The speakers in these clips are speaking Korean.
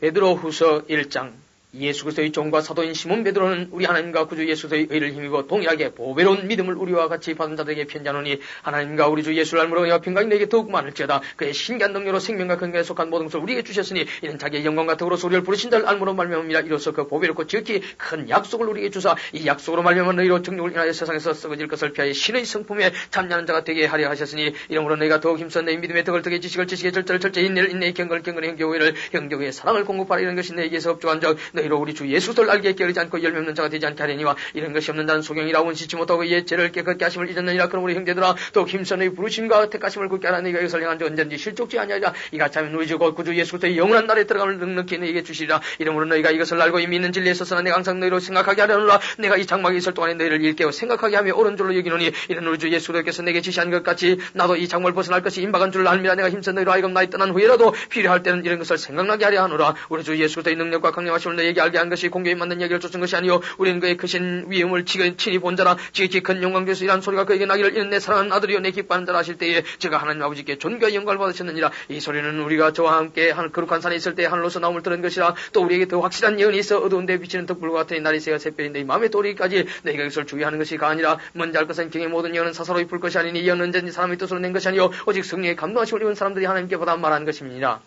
베드로 후서 1장 예수 그리스도의 종과 사도인 시몬 베드로는 우리 하나님과 구주 예수 그리스도의 의를 힘입어 동일하게 보배로운 믿음을 우리와 같이 받은 자들에게 편지하노니 하나님과 우리 주 예수를 알므로 그와 평강이 내게 더욱 많을지어다. 그의 신기한 능력으로 생명과 건강에 속한 모든 것을 우리에게 주셨으니 이는 자기의 영광 같은 으로 소리를 부르신 자를 알므로 말미암음이라 이로써 그 보배롭고 지극히 큰 약속을 우리에게 주사 이 약속으로 말미암아 너희로 정욕을 인하여 세상에서 썩어질 것을 피하여 신의 성품에 참여하는 자가 되게 하려 하셨으니 이러므로 너희가 더욱 힘써 내 믿음의 덕을 덕의 지식을 지식의 절절을 절제의 인내를 인내의 경건을 경건의 형교회를 형교회의 사랑을 공급하라 이런 것이 너에게서 업주한 적 너희 로 우리 주 예수를 알게 깨르지 않고 열매 없는 자가 되지 않게 하려니와 이런 것이 없는 자는 소경이라 원시치 못하고 이의 죄를 깨끗게 하심을 잊었느니라. 그러므로 형제들아 또 힘선의 부르심과 택하심을 굳게 하라. 너희가 이것을 행한 지 언젠지 실족지 아니하자 이같이 하면 우리 주곧 구주 예수 그리스도의 영원한 날에 들어감을 넉넉히 너희에게 주시리라. 이러므로 너희가 이것을 알고 이미 있는 진리에 있어서는 내가 항상 너희로 생각하게 하려노라. 내가 이 장막에 있을 동안에 너희를 일깨워 생각하게 하며 옳은 줄로 여기노니 이런 우리 주 예수 그리스도께서 내게 지시한 것 같이 나도 이 장막을 벗어날 것이 임박한 줄을 알미라 내가 힘써 너희로 하여금 나이 떠난 후에라도 필요할 때는 이런 것을 생각나게 하려 하노라. 우리 주 예수 그리스도의 능력과 강력하심을 너희에게 알게 한 것이 공교에 맞는 얘기를 쫓은 것이 아니요. 우리는 그의 크신 위엄을 친히 본 자라. 지극히 큰 영광 되서 이란 소리가 그에게 나기를 이는 내 사랑하는 아들이요 내 기뻐하는 자라 하실 때에 제가 하나님 아버지께 존귀와 영광을 받으셨느니라. 이 소리는 우리가 저와 함께 한 거룩한 산에 있을 때 하늘로서 나옴을 들은 것이라. 또 우리에게 더 확실한 예언이 있어 어두운 데 비치는 덕불과 같으니 날이 새가 새별인데 이 마음에 또리까지 내가 이것을 주의하는 것이가 아니라. 먼저 할 것은 경의 모든 예언은 사사로이 풀 것이 아니니 예언은 언제든지 사람의 뜻으로 낸 것이 아니요. 오직 성령의 감동하심을 입은 사람들이 하나님께 보다 말하는 것입니다.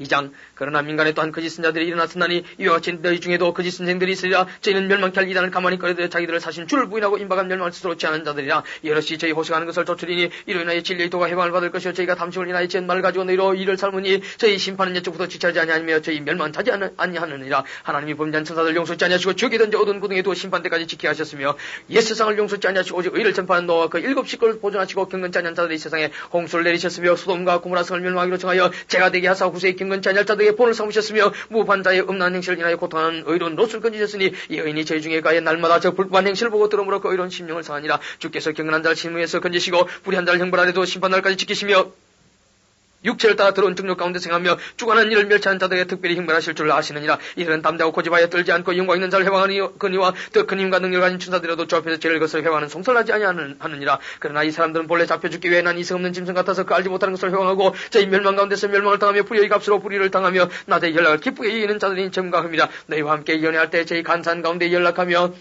2장 그러나 민간에 또한 거짓 선자들이 일어났으나니 이와 같이 너희 중에도 거짓 선생들이 있으리라. 저희는 멸망케 할 이단을 가만히 꺼내들여 자기들을 사신 주를 부인하고 임박한 멸망을 스스로 취하는 자들이라. 여럿이 저희 호식하는 것을 도출이니 이로 인하여 진리의 도가 해방을 받을 것이요. 저희가 담심을 인하여 젠말을 가지고 너희로 일을 삶으니 저희 심판은 예측부터 지체하지 아니하며 저희 멸망 타지 아니하느니라. 하나님이 범죄한 천사들 용서치 아니하시고 죽이든지 어두운 구덩이에 두 심판 때까지 지켜 하셨으며 옛 세상을 용서치 아니하시고 오직 의를 전파하는 노아와 그 일곱 식구를 보존하시고 경건치 아니한 자들이 세상에 홍수를 내리셨으며 수돔과 고무라 성을 멸망하기로 정하여 제가 되게 하사 후세에 경 건치 아니할 자들에게 본을 삼으셨으며 무반자의 음란 행실을 인하여 고통하는 의로운 롯을 건지셨으니 이 여인이 저희 중에 가에 날마다 저 불법한 행실을 보고 들어오므로 그 의로운 심령을 상하니라. 주께서 경건한 자를 심무에서 건지시고 불의한 자를 형벌하래도 심판날까지 지키시며 육체를 따라 들어온 등력 가운데 생하며 주관한 일을 멸치하는 자들에게 특별히 힘벌하실 줄 아시느니라. 이들은 담대하고 고집하여 떨지 않고 영광 있는 자를 회방하니 그니와 더 큰 힘과 능력을 가진 천사들이라도 주 앞에서 죄를 것을 회방하는 송설하지 아니하느니라. 그러나 이 사람들은 본래 잡혀 죽기 위해 난 이성 없는 짐승 같아서 그 알지 못하는 것을 회방하고 저희 멸망 가운데서 멸망을 당하며 불의의 값으로 불의를 당하며 나대 연락을 기쁘게 이기는 자들이 점가합니다 너희와 함께 연애할 때 저희 간산 가운데 연락하며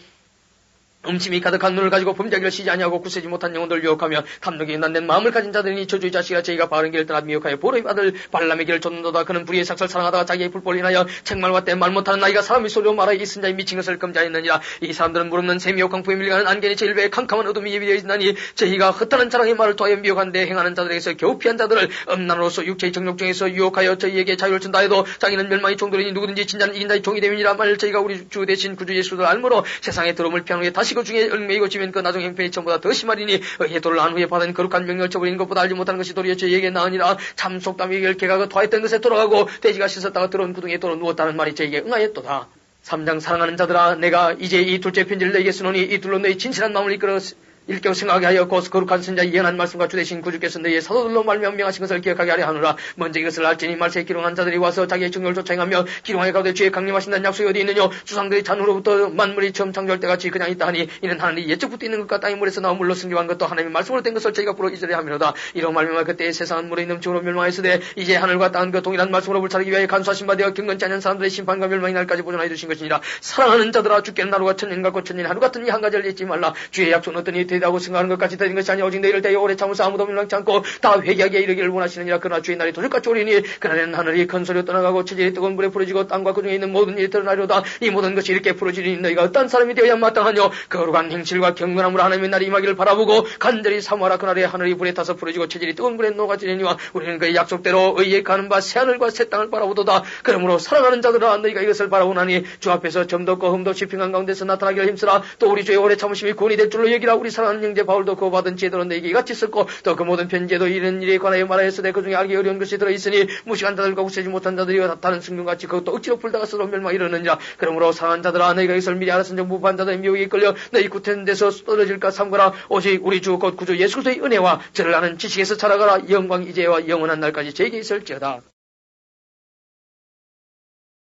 음침이 가득한 눈을 가지고 범죄하기를 쉬지 아니하고 굳세지 못한 영혼들 유혹하며 탐욕이 난낸 마음을 가진 자들이 저주의 자식아 저희가 바른 길을 떠나 미혹하여 보로의 아들 발람의 길을 쫓는도다. 그는 불의의 삭설 사랑하다가 자기의 불법을 인하여 책말과 때 말 못하는 나이가 사람이 소리로 말하여 이쓴 자의 미친 것을 금지하였느니라. 이 사람들은 무릎는 새 미혹 강풍에 밀려가는 안개니 제일배에 캄캄한 어둠이 예비되어 있나니 저희가 흩어난 자랑의 말을 통하여 미혹한데 행하는 자들에게서 겨우 피한 자들을 음란으로서 육체의 정욕 중에서 유혹하여 저희에게 자유를 준다 해도 자기는 멸망의 종들이니 누구든지 진짜는 이긴 자의 종이 되면이라. 만일 저희가 우리 주 대신 구주 예수를 알므로 세상에 들어옴을 피한 후에 다시 그 중에 얽매이고 지면 그 나중 행편이 전보다 더 심하리니 해도를 한 후에 받은 거룩한 명령을 쳐버리는 것보다 알지 못하는 것이 도리어 저희에게 나으니라 참 속담이 결계가 그 토했던 것에 돌아가고 돼지가 씻었다가 들어온 구덩이에 돌아 누웠다는 말이 저에게 응하였도다. 3장 사랑하는 자들아 내가 이제 이 둘째 편지를 너에게 쓰노니 이 둘로 너희 진실한 마음을 이끌어 일경 생각하게 하여 곧 거룩한 선자 예언한 말씀과 주대신 구주께서 너희의 사도들로 말면 명하신 것을 기억하게 하려 하노라. 먼저 이것을 알지니 말세에 기롱한 자들이 와서 자기의 정력을 쫓아행하며 기롱하여 가운데 주의 강림하신다는 약속이 어디 있느냐 주상들이 잔으로부터 만물이 처음 창조할 때같이 그냥 있다 하니 이는 하나님이 예측부터 있는 것과 땅의 물에서 나온 물로 승교한 것도 하나님의 말씀으로 된 것을 저희가 부러 이절해 하미로다. 이런 말미암아 그때의 세상은 물의 넘침으로 멸망했으되 이제 하늘과 땅은 그 동일한 말씀으로 불차르기 위하여 간수하신 바 되어 경건치 않은 사람들의 심판과 멸망의 날까지 보존하여 두신 것이니라. 사랑하는 자들아 주께는 하루가 천년 같고 천년 하루 같은 이 한 가지를 잊지 말라. 주의 약속은 어떠니 되 다고 생각하는 것까지 되는 것이 아니 오직 내일을 대여 오래 참으서 아무도 밀망치 않고 다 회개하게 이르기를 원하시느니라. 그러나 주의 날이 도적같이 오리니 그날에는 하늘이 큰 소리로 떠나가고 체질이 뜨거운 불에 부러지고 땅과 그 중에 있는 모든 일이 드러나려다. 이 모든 것이 이렇게 부러지니 너희가 어떤 사람이 되어야 마땅하뇨? 거룩한 행실과 경건함으로 하나님의 날이 임하기를 바라보고 간절히 사모하라. 그날에 하늘이 불에 타서 부러지고 체질이 뜨거운 불에 녹아지느니와 우리는 그의 약속대로 의에 가는 바 새 하늘과 새 땅을 바라보도다. 그러므로 사랑하는 자들아 너희가 이것을 바라보나니 주 앞에서 점도 없고 흠도 없이 평안 가운데서 나타나기를 힘쓰라. 또 우리 주의 오래 참으심이 구원이 될 줄로 얘기라. 우리 사랑 하는 형제 바울도 그거 받은 제도로 내게 같이 썼고 또 그 모든 편지에도 이런 일에 관하여 말하였으되 그 중에 알기 어려운 것이 들어있으니 무식한 자들과 우세지 못한 자들이 다른 성경같이 그것도 억지로 풀다가 서로 멸망 이르느니라. 그러므로 상한 자들아 너희가 이것을 미리 알았은 정 무부한 자들의 미혹에 이끌려 너희 구태는 데서 떨어질까 삼거라. 오직 우리 주 곧 구주 예수 그리스도의 은혜와 저를 아는 지식에서 자라가라. 영광 이제와 영원한 날까지 제게 있을지어다